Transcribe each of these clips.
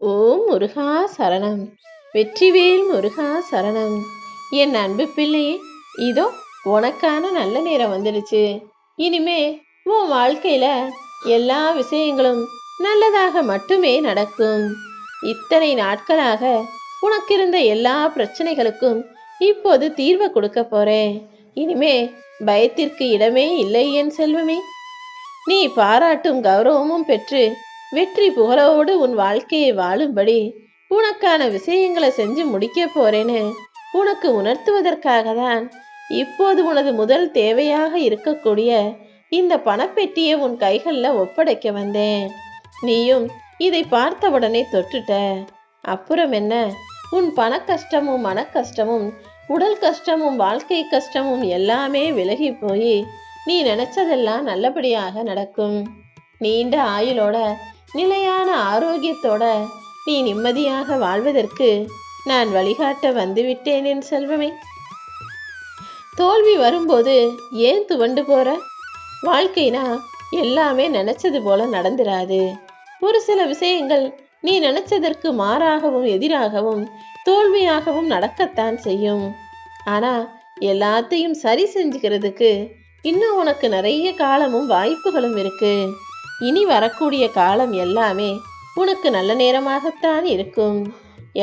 ஓம் முருகா சரணம். வெற்றிவேல் முருகா சரணம். என் அன்பு பிள்ளையே இதோ உனக்கான நல்ல நேரம் வந்துடுச்சு. இனிமே உன் வாழ்க்கையில எல்லா விஷயங்களும் நல்லதாக மட்டுமே நடக்கும். இத்தனை நாட்களாக உனக்கு இருந்த எல்லா பிரச்சனைகளுக்கும் இப்போது தீர்வு கொடுக்க போறேன். இனிமே பயத்திற்கு இடமே இல்லை என் செல்வமே. நீ பாராட்டும் கௌரவமும் பெற்று வெற்றி புகழோடு உன் வாழ்க்கையை வாழும்படி உனக்கான விஷயங்களை செஞ்சு முடிக்க போறேன்னு உனக்கு உணர்த்துவதற்காக தான் இப்போது உனது முதல் தேவையாக இருக்கக்கூடிய இந்த பணப்பெட்டியை உன் கைகளில் ஒப்படைக்க வந்தேன். நீயும் இதை பார்த்தவுடனே தொட்டுட்ட. அப்புறம் என்ன? உன் பண கஷ்டமும் மன கஷ்டமும் உடல் கஷ்டமும் வாழ்க்கை கஷ்டமும் எல்லாமே விலகி போய் நீ நினைச்சதெல்லாம் நல்லபடியாக நடக்கும். நீண்ட ஆயுளோட நிலையான ஆரோக்கியத்தோட நீ நிம்மதியாக வாழ்வதற்கு நான் வழிகாட்ட வந்துவிட்டேன் என் செல்வமே. தோல்வி வரும்போது ஏன் துவண்டு போற? வாழ்க்கைனா எல்லாமே நினைச்சது போல நடந்துராது. ஒரு சில விஷயங்கள் நீ நினைச்சதற்கு மாறாகவும் எதிராகவும் தோல்வியாகவும் நடக்கத்தான் செய்யும். ஆனா எல்லாத்தையும் சரி செஞ்சுக்கிறதுக்கு இன்னும் உனக்கு நிறைய காலமும் வாய்ப்புகளும் இருக்கு. இனி வரக்கூடிய காலம் எல்லாமே உனக்கு நல்ல நேரமாகத்தான் இருக்கும்.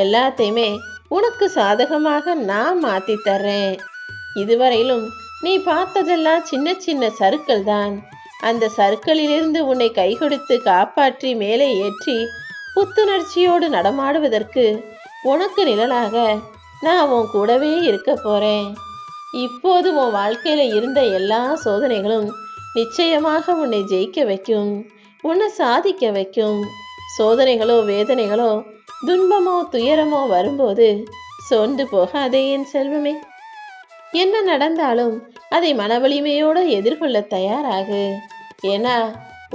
எல்லாத்தையுமே உனக்கு சாதகமாக நான் மாத்தி தர்றேன். இதுவரையிலும் நீ பார்த்ததெல்லாம் சின்ன சின்ன சருக்கள் தான் அந்த சருக்களிலிருந்து உன்னை கை கொடுத்து காப்பாற்றி மேலே ஏற்றி புத்துணர்ச்சியோடு நடமாடுவதற்கு உனக்கு நிழலாக நான் உன் கூடவே இருக்க போறேன். இப்போது உன் வாழ்க்கையில இருந்த எல்லா சோதனைகளும் நிச்சயமாக உன்னை ஜெயிக்க வைக்கும். உன்னை சாதிக்க வைக்கும். சோதனைகளோ வேதனைகளோ துன்பமோ துயரமோ வரும்போது சோர்ந்து போகாதே என் செல்வமே. என்ன நடந்தாலும் அதை மனவலிமையோடு எதிர்கொள்ள தயாராகு. ஏன்னா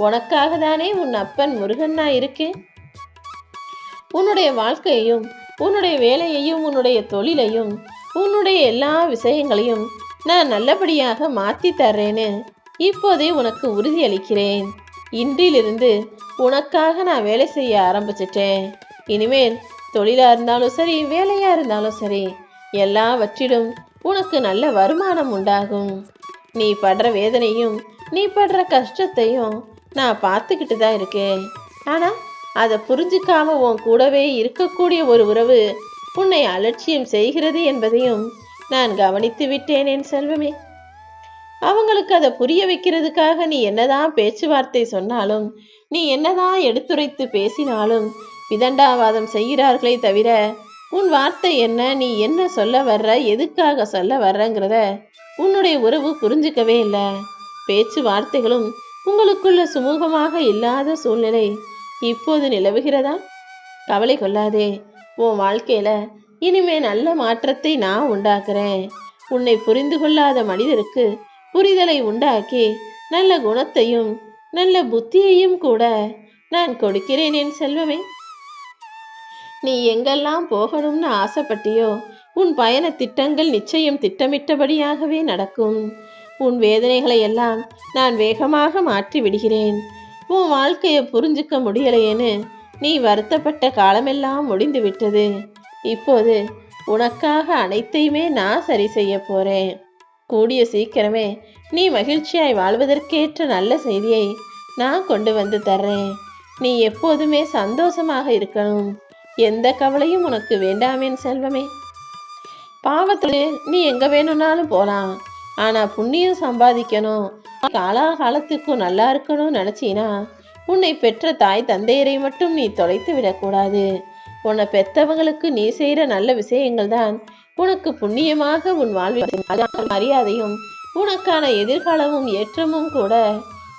உனக்காக தானே உன் அப்பன் முருகன்னா இருக்கேன் உன்னுடைய வாழ்க்கையையும் உன்னுடைய வேலையையும் உன்னுடைய தொழிலையும் உன்னுடைய எல்லா விஷயங்களையும் நான் நல்லபடியாக மாற்றி தர்றேன்னு இப்போதே உனக்கு உறுதியளிக்கிறேன். இன்றிலிருந்து உனக்காக நான் வேலை செய்ய ஆரம்பிச்சிட்டேன். இனிமேல் தொழிலா இருந்தாலும் சரி வேலையா இருந்தாலும் சரி எல்லாவற்றிலும் உனக்கு நல்ல வருமானம் உண்டாகும். நீ படுற வேதனையும் நீ படுற கஷ்டத்தையும் நான் பார்த்துக்கிட்டு தான் இருக்கேன். ஆனால் அதை புரிஞ்சுக்காம உன் கூடவே இருக்கக்கூடிய ஒரு உறவு உன்னை அலட்சியம் செய்கிறது என்பதையும் நான் கவனித்து விட்டேன் என் செல்வமே. அவங்களுக்கு அதை புரிய வைக்கிறதுக்காக நீ என்னதான் பேச்சுவார்த்தை சொன்னாலும் நீ என்னதான் எடுத்துரைத்து பேசினாலும் விதண்டாவாதம் செய்கிறார்களே தவிர உன் வார்த்தை என்ன நீ என்ன சொல்ல வர்ற எதுக்காக சொல்ல வர்றங்கிறத உன்னுடைய உறவு புரிஞ்சுக்கவே இல்லை. பேச்சு வார்த்தைகளும் உங்களுக்குள்ள சுமூகமாக இல்லாத சூழ்நிலை இப்போது நிலவுகிறதா? கவலை கொள்ளாதே. உன் வாழ்க்கையில இனிமே நல்ல மாற்றத்தை நான் உண்டாக்குறேன். உன்னை புரிந்து கொள்ளாத மனிதருக்கு புரிதலை உண்டாக்கி நல்ல குணத்தையும் நல்ல புத்தியையும் கூட நான் கொடுக்கிறேன் என் செல்வமே. நீ எங்கெல்லாம் போகணும்னு ஆசைப்பட்டியோ உன் பயண திட்டங்கள் நிச்சயம் திட்டமிட்டபடியாகவே நடக்கும். உன் வேதனைகளை எல்லாம் நான் வேகமாக மாற்றி விடுகிறேன். உன் வாழ்க்கையை புரிஞ்சுக்க முடியலையேன்னு நீ வருத்தப்பட்ட காலமெல்லாம் முடிந்து விட்டது இப்போது உனக்காக அனைத்தையுமே நான் சரி செய்ய போறேன். கூடிய சீக்கிரமே நீ மகிழ்ச்சியாய் வாழ்வதற்கேற்ற நல்ல செய்தியை நான் கொண்டு வந்து தர்றேன். நீ எப்போதுமே சந்தோஷமாக இருக்கணும். எந்த கவலையும் உனக்கு வேண்டாமேன் செல்வமே. பாவத்தில் நீ எங்க வேணும்னாலும் போலாம். ஆனா புண்ணியம் சம்பாதிக்கணும். காலாகாலத்துக்கும் நல்லா இருக்கணும்னு நினைச்சீனா உன்னை பெற்ற தாய் தந்தையரை மட்டும் நீ தொலைத்து விடக்கூடாது உன்னை பெத்தவங்களுக்கு நீ செய்யற நல்ல விஷயங்கள் தான் உனக்கு புண்ணியமாக உன் வாழ்வில் மரியாதையும் உனக்கான எதிர்காலமும் ஏற்றமும் கூட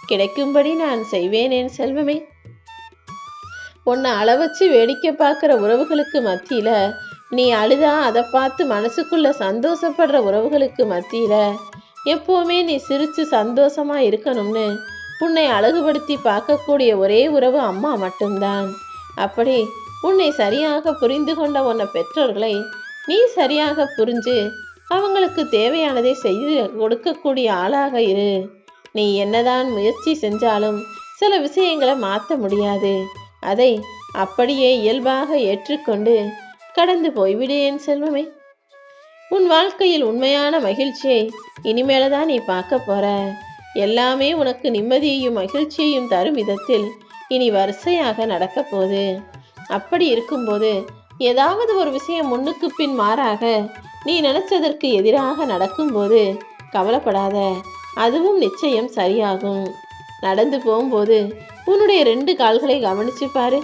கிடைக்கும்படி நான் செய்வேன் என் செல்வமே. உன்னை அளவச்சு வேடிக்கை பார்க்குற உறவுகளுக்கு மத்தியில நீ அழுதா அதை பார்த்து மனசுக்குள்ள சந்தோஷப்படுற உறவுகளுக்கு மத்தியில எப்போவுமே நீ சிரிச்சு சந்தோஷமா இருக்கணும்னு உன்னை அழகுபடுத்தி பார்க்கக்கூடிய ஒரே உறவு அம்மா மட்டும்தான். அப்படி உன்னை சரியாக புரிந்து கொண்ட உன்னை பெற்றோர்களை நீ சரியாக புரிஞ்சு அவங்களுக்கு தேவையானதை செய்து கொடுக்கக்கூடிய ஆளாக இரு. நீ என்னதான் முயற்சி செஞ்சாலும் சில விஷயங்களை மாற்ற முடியாது. அதை அப்படியே இயல்பாக ஏற்றுக்கொண்டு கடந்து போய்விடு என் செல்வமே. உன் வாழ்க்கையில் உண்மையான மகிழ்ச்சியை இனிமேல தான் நீ பார்க்க போற. எல்லாமே உனக்கு நிம்மதியையும் மகிழ்ச்சியையும் தரும் விதத்தில் இனி வரிசையாக நடக்க போகுது அப்படி இருக்கும்போது ஏதாவது ஒரு விஷயம் முன்னுக்கு பின் மாறாக நீ நினைச்சதற்கு எதிராக நடக்கும்போது கவலைப்படாத. அதுவும் நிச்சயம் சரியாகும். நடந்து போகும்போது உன்னுடைய ரெண்டு கால்களை கவனிச்சு பாரு.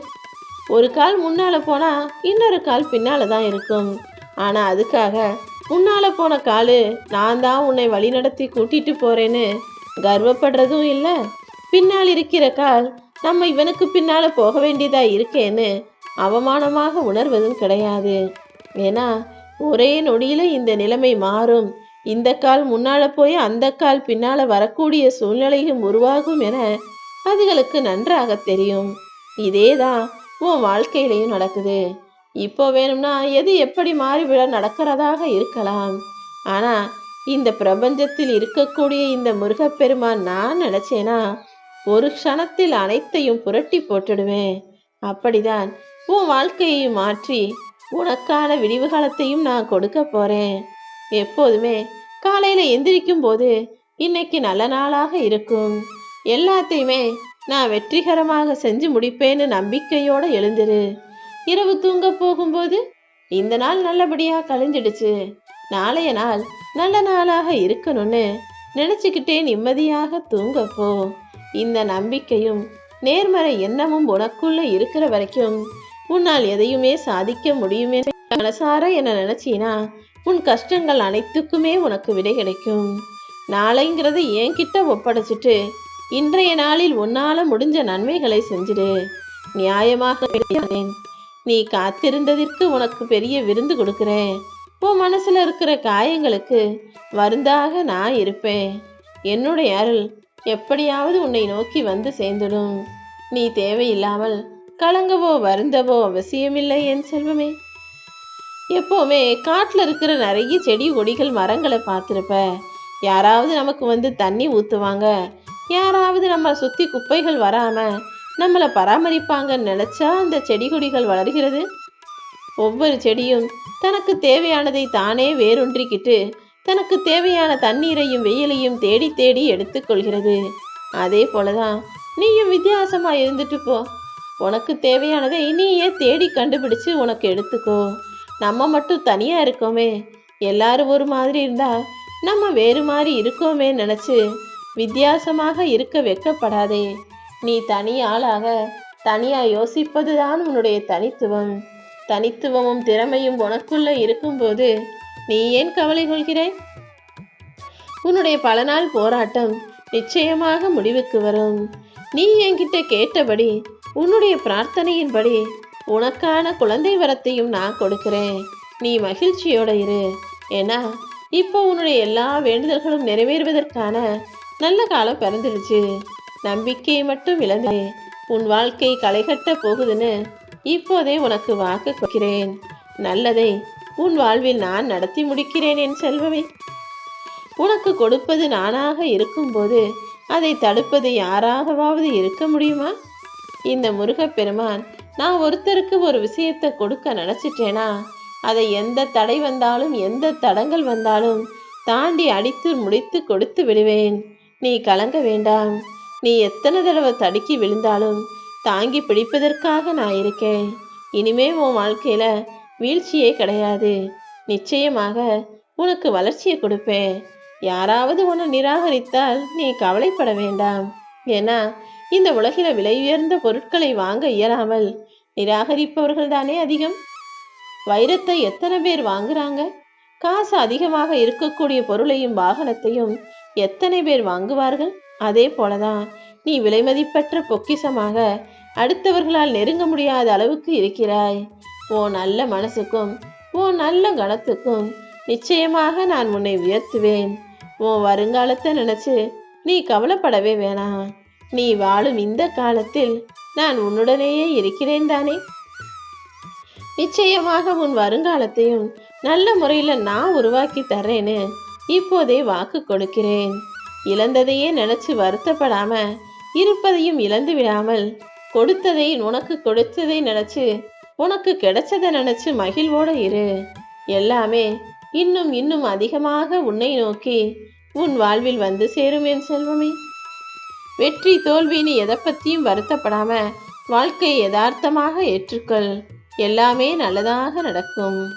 ஒரு கால் முன்னால போனா இன்னொரு கால் பின்னால தான் இருக்கும். ஆனா அதுக்காக முன்னால போன காலு நான் தான் உன்னை வழிநடத்தி கூட்டிட்டு போறேன்னு கர்வப்படுறதும் இல்லை. பின்னால் இருக்கிற கால் நம்ம இவனுக்கு பின்னால போக வேண்டியதா இருக்கேன்னு அவமானமாக உணர்வதும் கிடையாது. ஏன்னா ஒரே நொடியில இந்த நிலைமை மாறும். இந்த கால் முன்னால போய் அந்த கால் பின்னால வரக்கூடிய சூழ்நிலையும் உருவாகும் என அதுகளுக்கு நன்றாக தெரியும். இதேதான் உன் வாழ்க்கையிலையும் நடக்குது. இப்போ வேணும்னா எது எப்படி மாறிவிட நடக்கிறதாக இருக்கலாம். ஆனா இந்த பிரபஞ்சத்தில் இருக்கக்கூடிய இந்த முருகப்பெருமான் நான் நினைச்சேனா ஒரு க்ஷணத்தில் அனைத்தையும் புரட்டி போட்டுடுவேன். அப்படிதான் உன் வாழ்க்கையை மாற்றி உனக்கான விடிவு காலத்தையும் நான் கொடுக்க போறேன். எப்போதுமே காலையில எந்திரிக்கும் போது இன்னைக்கு நல்ல நாளாக இருக்கும். எல்லாத்தையுமே நான் வெற்றிகரமாக செஞ்சு முடிப்பேன்னு நம்பிக்கையோட எழுந்துரு. இரவு தூங்க போகும்போது இந்த நாள் நல்லபடியா கழிஞ்சிடுச்சு. நாளைய நாள் நல்ல நாளாக இருக்கணும்னு நினைச்சுக்கிட்டே நிம்மதியாக தூங்கப்போ இந்த நம்பிக்கையும் நேர்மறை எண்ணமும் உனக்குள்ள இருக்கிற வரைக்கும் உன்னால் எதையுமே சாதிக்க முடியுமே. மனசார என்ன நினைச்சீனா உன் கஷ்டங்கள் அனைத்துக்குமே உனக்கு விடை கிடைக்கும். நாளைங்கிறது என்கிட்ட ஒப்படைச்சிட்டு இன்றைய நாளில் உன்னால முடிஞ்ச நன்மைகளை செஞ்சிடு. நியாயமாக நீ காத்திருந்ததற்கு உனக்கு பெரிய விருந்து கொடுக்கிறேன். உன் மனசுல இருக்கிற காயங்களுக்கு வருந்தாக நான் இருப்பேன். என்னுடைய அருள் எப்படியாவது உன்னை நோக்கி வந்து சேர்ந்துடும். நீ தேவையில்லாமல் கலங்கவோ வருந்தவோ அவசியமில்லை என் செல்வமே. எப்போவுமே காட்டில் இருக்கிற நிறைய செடி கொடிகள் மரங்களை பார்த்துருப்ப. யாராவது நமக்கு வந்து தண்ணி ஊற்றுவாங்க யாராவது நம்ம சுற்றி குப்பைகள் வராமல் நம்மளை பராமரிப்பாங்கன்னு நினச்சா அந்த செடி கொடிகள் வளர்கிறது? ஒவ்வொரு செடியும் தனக்கு தேவையானதை தானே வேரொன்றிக்கிட்டு தனக்கு தேவையான தண்ணீரையும் வெயிலையும் தேடி தேடி எடுத்துக்கொள்கிறது. அதே போலதான் நீயும் வித்தியாசமாக இருந்துட்டு போ. உனக்கு தேவையானதை நீயே தேடி கண்டுபிடிச்சு உனக்கு எடுத்துக்கோ. நம்ம மட்டும் தனியாக இருக்கோமே. எல்லாரும் ஒரு மாதிரி இருந்தால் நம்ம வேறு மாதிரி இருக்கோமே நினச்சி வித்தியாசமாக இருக்க வெக்கப்படாதே. நீ தனி ஆளாக தனியாக யோசிப்பது தான் உன்னுடைய தனித்துவம். தனித்துவமும் திறமையும் உனக்குள்ள இருக்கும்போது நீ ஏன் கவலை கொள்கிறாய் உன்னுடைய பல நாள் போராட்டம் நிச்சயமாக முடிவுக்கு வரும். நீ என்கிட்ட கேட்டபடி உன்னுடைய பிரார்த்தனையின்படி உனக்கான குழந்தை வரத்தையும் நான் கொடுக்கிறேன். நீ மகிழ்ச்சியோட இரு. ஏன்னா இப்போ உன்னுடைய எல்லா வேண்டுதல்களும் நிறைவேறுவதற்கான நல்ல காலம் பிறந்துடுச்சு. நம்பிக்கையை மட்டும் இழந்தே உன் வாழ்க்கை களைகட்ட போகுதுன்னு இப்போதே உனக்கு வாக்கு கொடுக்கிறேன். நல்லதை உன் வாழ்வில் நான் நடத்தி முடிக்கிறேன் என் செல்வமே. உனக்கு கொடுப்பது நானாக இருக்கும்போது அதை தடுப்பது யாராகவாவது இருக்க முடியுமா? இந்த முருகப்பெருமான் நான் ஒருத்தருக்கு ஒரு விஷயத்தை கொடுக்க நினச்சிட்டேனா? அதை எந்த தடை வந்தாலும் எந்த தடங்கள் வந்தாலும் தாண்டி அடித்து முடித்து கொடுத்து விடுவேன். நீ கலங்க வேண்டாம். நீ எத்தனை தடவை தடுக்கி விழுந்தாலும் தாங்கி பிடிப்பதற்காக நான் இருக்கேன். இனிமே உன் வாழ்க்கையில வீழ்ச்சியே கிடையாது. நிச்சயமாக உனக்கு வளர்ச்சியை கொடுப்பேன். யாராவது உன்னை நிராகரித்தால் நீ கவலைப்பட வேண்டாம். ஏன்னா இந்த உலகில விலை உயர்ந்த பொருட்களை வாங்க இயலாமல் நிராகரிப்பவர்கள் தானே அதிகம்? வைரத்தை எத்தனை பேர் வாங்குறாங்க? காசு அதிகமாக இருக்கக்கூடிய பொருளையும் வாகனத்தையும் எத்தனை பேர் வாங்குவார்கள்? அதே போலதான் நீ விலைமதிப்பற்ற பொக்கிஷமாக அடுத்தவர்களால் நெருங்க முடியாத அளவுக்கு இருக்கிறாய். ஓ நல்ல மனசுக்கும் ஓ நல்ல கணத்துக்கும் நிச்சயமாக நான் உன்னை உயர்த்துவேன். உன் வருங்காலத்தை நினைச்சு நீ கவலைப்படவே வேணாம். நீ வாழும் இந்த காலத்தில் நான் உன்னுடனேயே இருக்கிறேன் தானே? நிச்சயமாக உன் வருங்காலத்தையும் நல்ல முறையில் நான் உருவாக்கி தர்றேன்னு இப்போதே வாக்கு கொடுக்கிறேன். இழந்ததையே நினைச்சு வருத்தப்படாம இருப்பதையும் இழந்து விடாமல் கொடுத்ததை உனக்கு கொடுத்ததை நினைச்சு உனக்கு கிடைச்சதை நினைச்சு மகிழ்வோட இரு. எல்லாமே இன்னும் இன்னும் அதிகமாக உன்னை நோக்கி உன் வாழ்வில் வந்து சேரும் என் செல்வமே. வெற்றி தோல்வின்னு எதை பற்றியும் வருத்தப்படாம வாழ்க்கையை யதார்த்தமாக ஏற்றுக்கொள். எல்லாமே நல்லதாக நடக்கும்.